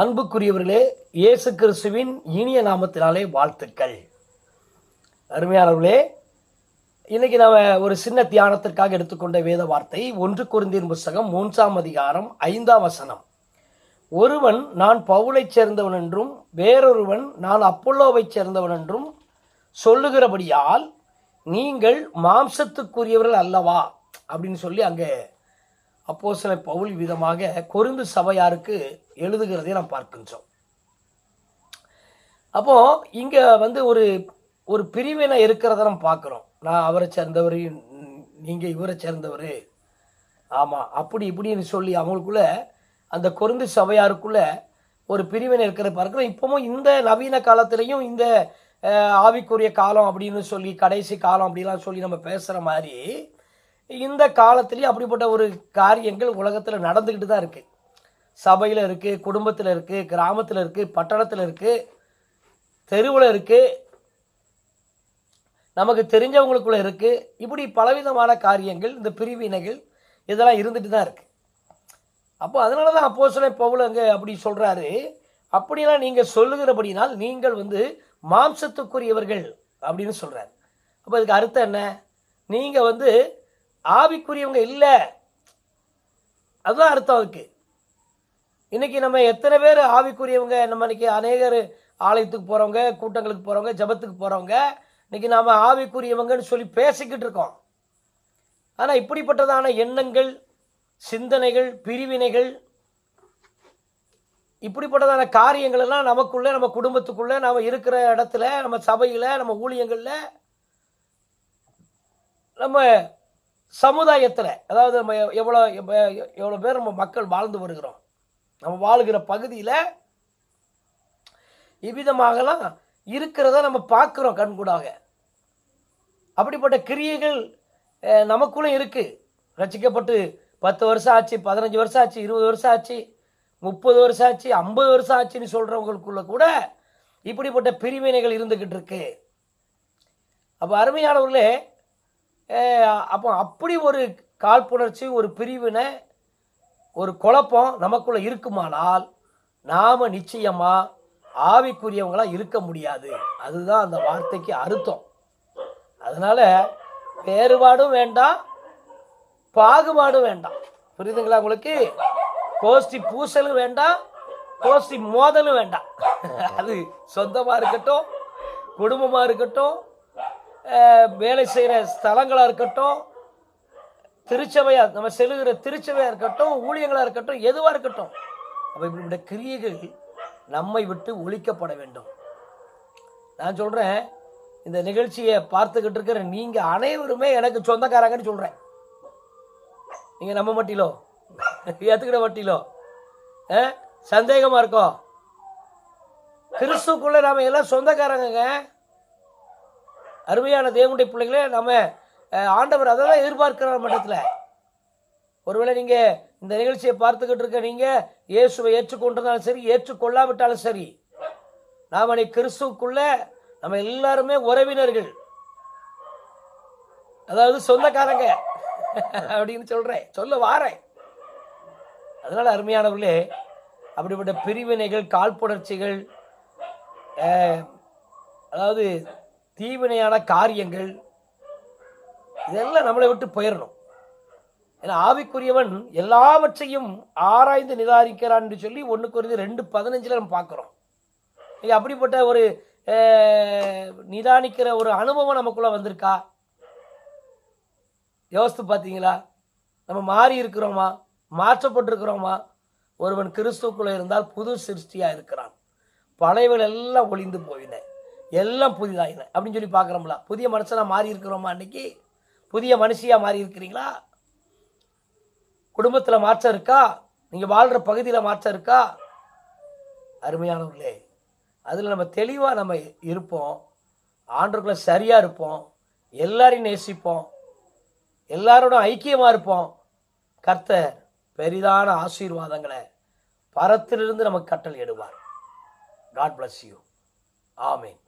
அன்புக்குரியவர்களே இயேசு கிறிஸ்துவின் இனிய நாமத்தினாலே வாழ்த்துக்கள். அருமையானவர்களே இன்னைக்கு நாம் ஒரு சின்ன தியானத்திற்காக எடுத்துக்கொண்ட வேத வார்த்தை ஒன்று குருந்தின் புஸ்தகம் மூன்றாம் அதிகாரம் ஐந்தாம் வசனம். ஒருவன் நான் பவுலைச் சேர்ந்தவன் என்றும் வேறொருவன் நான் அப்பல்லோவைச் சேர்ந்தவன் என்றும் சொல்லுகிறபடியால் நீங்கள் மாம்சத்துக்குரியவர்கள் அல்லவா? அப்படின்னு சொல்லி அங்கே அப்போ சில பவுல் விதமாக கொருந்து சபையாருக்கு எழுதுகிறதை நாம் பார்க்கின்றோம். அப்போ இங்க வந்து ஒரு ஒரு பிரிவினை இருக்கிறத நம்ம பார்க்குறோம். நான் அவரை சேர்ந்தவர் நீங்க இவரை சேர்ந்தவர். ஆமாம் அப்படி இப்படின்னு சொல்லி அவங்களுக்குள்ள அந்த கொருந்து சபையாருக்குள்ள ஒரு பிரிவினை இருக்கிறத பார்க்குறோம். இப்பவும் இந்த நவீன காலத்திலையும் இந்த ஆவிக்குரிய காலம் அப்படின்னு சொல்லி கடைசி காலம் அப்படிலாம் சொல்லி நம்ம பேசுகிற மாதிரி இந்த காலத்துலேயும் அப்படிப்பட்ட ஒரு காரியங்கள் உலகத்தில் நடந்துக்கிட்டு தான் இருக்குது சபையில் இருக்குது குடும்பத்தில் இருக்குது கிராமத்தில் இருக்குது பட்டணத்தில் இருக்குது தெருவில் இருக்குது நமக்கு தெரிஞ்சவங்களுக்குள்ள இருக்குது இப்படி பலவிதமான காரியங்கள் இந்த பிரிவினைகள் இதெல்லாம் இருந்துட்டு தான் இருக்குது அப்போ அதனால தான் அப்போ சில பவுலங்க அப்படி சொல்கிறாரு அப்படிலாம் நீங்கள் சொல்லுகிறபடினால் நீங்கள் வந்து மாம்சத்துக்குரியவர்கள் அப்படின்னு சொல்கிறாரு அப்போ இதுக்கு அர்த்தம் என்ன? நீங்கள் வந்து ஆவிக்குரியவங்க இல்லை. அதுதான் அர்த்தம் அதுக்கு. இன்னைக்கு நம்ம எத்தனை பேர் ஆவிக்குரியவங்க நம்ம இன்னைக்கு அநேகர் ஆலயத்துக்கு போகிறவங்க கூட்டங்களுக்கு போகிறவங்க ஜெபத்துக்கு போகிறவங்க இன்னைக்கு நாம் ஆவிக்குரியவங்கன்னு சொல்லி பேசிக்கிட்டு இருக்கோம். ஆனால் இப்படிப்பட்டதான எண்ணங்கள் சிந்தனைகள் பிரிவினைகள் இப்படிப்பட்டதான காரியங்கள் எல்லாம் நம்ம குடும்பத்துக்குள்ளே நம்ம இருக்கிற இடத்துல நம்ம சபையில் நம்ம ஊழியங்களில் நம்ம சமுதாயத்தில் அதாவது நம்ம எவ்வளோ எவ்வளோ பேர் நம்ம மக்கள் வாழ்ந்து வருகிறோம். நம்ம வாழ்கிற பகுதியில் இவ்விதமாகலாம் இருக்கிறத நம்ம பார்க்குறோம் கண்கூடாக. அப்படிப்பட்ட கிரியைகள் அஹ், நமக்குள்ளே இருக்குது ரசிக்கப்பட்டு பத்து வருஷம் ஆச்சு பதினஞ்சு வருஷம் ஆச்சு இருபது வருஷம் ஆச்சு முப்பது வருஷம் ஆச்சு ஐம்பது வருஷம் ஆச்சுன்னு சொல்கிறவங்களுக்குள்ள கூட இப்படிப்பட்ட பிரிவினைகள் இருந்துக்கிட்டு இருக்கு. அப்போ அருமையானவர்களே அப்போ அப்படி ஒரு காழ்ப்புணர்ச்சி ஒரு பிரிவினை ஒரு குழப்பம் நமக்குள்ளே இருக்குமானால் நாம் நிச்சயமாக ஆவிக்குரியவங்களாக இருக்க முடியாது. அதுதான் அந்த வார்த்தைக்கு அர்த்தம். அதனால் வேறுபாடும் வேண்டாம் பாகுபாடும் வேண்டாம். புரியுதுங்களா உங்களுக்கு? கோஷ்டி பூசலும் வேண்டாம் கோஷ்டி மோதலும் வேண்டாம். அது சொந்தமாக இருக்கட்டும் குடும்பமாக இருக்கட்டும் வேலை செய்கிற ஸ்தலங்களாக இருக்கட்டும் திருச்சபையாக நம்ம செலுகிற திருச்சபையாக இருக்கட்டும் ஊழியங்களாக இருக்கட்டும் எதுவாக இருக்கட்டும் அப்போ இப்படிப்பட்ட கிரியைகள் நம்மை விட்டு ஒழிக்கப்பட வேண்டும். நான் சொல்கிறேன் இந்த நிகழ்ச்சியை பார்த்துக்கிட்டு இருக்கிற நீங்கள் அனைவருமே எனக்கு சொந்தக்காரங்கன்னு சொல்கிறேன் நீங்கள் நம்ப மாட்டீங்களோ ஏத்துக்கிட மாட்டீங்களோ ஆ? இருக்கோ? கிறிஸ்துக்குள்ளே நாம எல்லாம் சொந்தக்காரங்க அருமையான தேவனுடைய பிள்ளைகளே நம்ம ஆண்டவர் அதை தான் எதிர்பார்க்கிறார் மட்டத்தில். ஒருவேளை நீங்கள் இந்த நிகழ்ச்சியை பார்த்துக்கிட்டு இருக்க நீங்கள் இயேசுவை ஏற்றுக்கொண்டிருந்தாலும் சரி ஏற்றுக்கொள்ளாவிட்டாலும் சரி நாம் அன்னைக்கு கிறிஸ்துவுக்குள்ள நம்ம எல்லாருமே உறவினர்கள். அதாவது சொந்தக்காரங்க அப்படின்னு சொல்கிறேன் சொல்ல வாரேன். அதனால் அருமையானவர்களே அப்படிப்பட்ட பிரிவினைகள் காழ்ப்புணர்ச்சிகள் அதாவது தீவினையான காரியங்கள் இதெல்லாம் நம்மளை விட்டு போயிடணும் ஏன்னா ஆவிக்குரியவன் எல்லாவற்றையும் ஆராய்ந்து நிதானிக்கிறான் என்று சொல்லி ஒன்று குறைந்து ரெண்டு பதினஞ்சில் நம்ம பார்க்குறோம். இது அப்படிப்பட்ட ஒரு நிதானிக்கிற ஒரு அனுபவம் நமக்குள்ள வந்திருக்கா? யோசித்து பார்த்தீங்களா? நம்ம மாறி இருக்கிறோமா? மாற்றப்பட்டிருக்கிறோமா? ஒருவன் கிறிஸ்துக்குள்ளே இருந்தால் புது சிருஷ்டியாக இருக்கிறான். பழையவள் எல்லாம் ஒளிந்து போயின. எல்லாம் புதிதாயின. அப்படின்னு சொல்லி பார்க்குறோம்ல. புதிய மனுஷனாக மாறி இருக்கிறோமா அன்னைக்கு? புதிய மனுஷியாக மாறி இருக்கிறீங்களா? குடும்பத்தில் மாற்றம் இருக்கா? நீங்கள் வாழ்கிற பகுதியில் மாற்றம் இருக்கா? அருமையானவர்களே அதில் நம்ம தெளிவாக நம்ம இருப்போம். ஆண்டுக்குள்ள சரியாக இருப்போம். எல்லாரையும் நேசிப்போம். எல்லாரோட ஐக்கியமாக இருப்போம். கர்த்தர் பெரிதான ஆசீர்வாதங்களை பரத்திலிருந்து நமக்கு கட்டளை இடுவார் காட் பிளஸ் யூ ஆமீன்